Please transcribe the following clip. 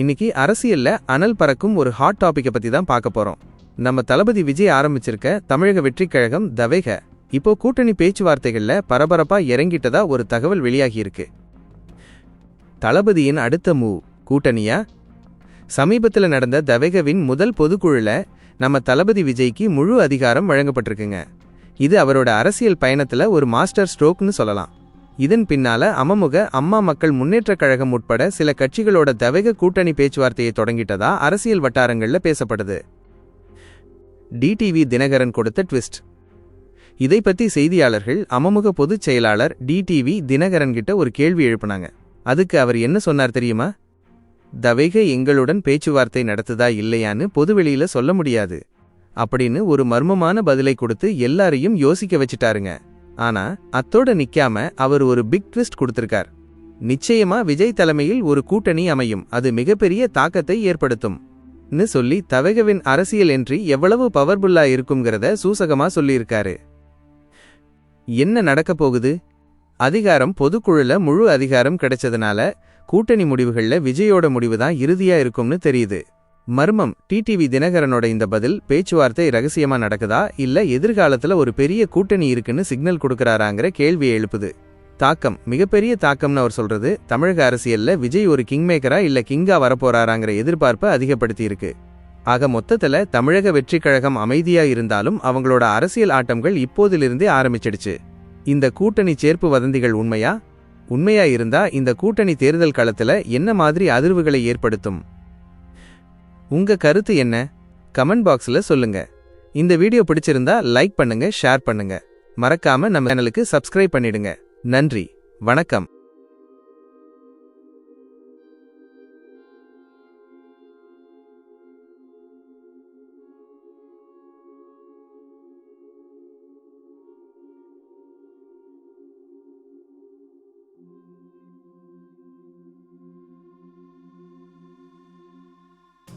இன்னைக்கு அரசியல்ல அனல் பறக்கும் ஒரு ஹாட் டாபிக்கை பத்தி தான் பார்க்க போறோம். நம்ம தளபதி விஜய் ஆரம்பிச்சிருக்க தமிழக வெற்றி கழகம் தவேக இப்போ கூட்டணி பேச்சுவார்த்தைகள்ல பரபரப்பா இறங்கிட்டதா ஒரு தகவல் வெளியாகி இருக்கு. தளபதியின் அடுத்த மூவ் கூட்டணியா? சமீபத்தில் நடந்த தவேகவின் முதல் பொதுக்குழுல நம்ம தளபதி விஜய்க்கு முழு அதிகாரம் வழங்கப்பட்டிருக்குங்க. இது அவரோட அரசியல் பயணத்துல ஒரு மாஸ்டர் ஸ்ட்ரோக்னு சொல்லலாம். இதன் பின்னால அமமுக அம்மா மக்கள் முன்னேற்றக் கழகம் உட்பட சில கட்சிகளோட தவேக கூட்டணி பேச்சுவார்த்தையை தொடங்கிட்டதா அரசியல் வட்டாரங்கள்ல பேசப்படுது. டிடிவி தினகரன் கொடுத்த ட்விஸ்ட். இதை பத்தி செய்தியாளர்கள் அமமுக பொதுச் செயலாளர் டிடிவி தினகரன் கிட்ட ஒரு கேள்வி எழுப்புனாங்க. அதுக்கு அவர் என்ன சொன்னார் தெரியுமா? தவேக எங்களுடன் பேச்சுவார்த்தை நடத்துதா இல்லையான்னு பொதுவெளியில சொல்ல முடியாது. அப்படின்னு ஒரு மர்மமான பதிலை கொடுத்து எல்லாரையும் யோசிக்க வச்சிட்டாருங்க. ஆனா அத்தோட நிக்காம அவர் ஒரு பிக் ட்விஸ்ட் கொடுத்திருக்கார். நிச்சயமா விஜய் தலைமையில் ஒரு கூட்டணி அமையும். அது மிகப்பெரிய தாக்கத்தை ஏற்படுத்தும். ன்னு சொல்லி தவகவின் அரசியல் என்றி எவ்வளவு பவர்ஃபுல்லா இருக்குங்கிறத சூசகமா சொல்லியிருக்காரு. என்ன நடக்க போகுது? அதிகாரம் பொதுக்குழுல முழு அதிகாரம் கிடைச்சதுனால கூட்டணி முடிவுகள்ல விஜயோட முடிவு தான் இறுதியா இருக்கும்னு தெரியுது. மர்மம். டிடிவி தினகரனோட இந்த பதில் பேச்சுவார்த்தை ரகசியமா நடக்குதா? இல்ல எதிர்காலத்துல ஒரு பெரிய கூட்டணி இருக்குன்னு சிக்னல் கொடுக்கறாராங்கிற கேள்வியை எழுப்புது. தாக்கம். மிகப்பெரிய தாக்கம்னு அவர் சொல்றது தமிழக அரசியல்ல விஜய் ஒரு கிங் மேக்கரா இல்ல கிங்கா வரப்போறாராங்கிற எதிர்பார்ப்பை அதிகப்படுத்தி இருக்கு ஆக மொத்தத்துல தமிழக வெற்றி கழகம் அமைதியா இருந்தாலும் அவங்களோட அரசியல் ஆட்டங்கள் இப்போதிலிருந்தே ஆரம்பிச்சிடுச்சு. இந்த கூட்டணி சேர்ப்பு வதந்திகள் உண்மையா? உண்மையா இருந்தா இந்த கூட்டணி தேர்தல் களத்துல என்ன மாதிரி அதிர்வுகளை ஏற்படுத்தும்? உங்க கருத்து என்ன? கமெண்ட் பாக்ஸ்ல சொல்லுங்க. இந்த வீடியோ பிடிச்சிருந்தா லைக் பண்ணுங்க ஷேர் பண்ணுங்க. மறக்காம நம்ம சேனலுக்கு சப்ஸ்கிரைப் பண்ணிடுங்க. நன்றி. வணக்கம்.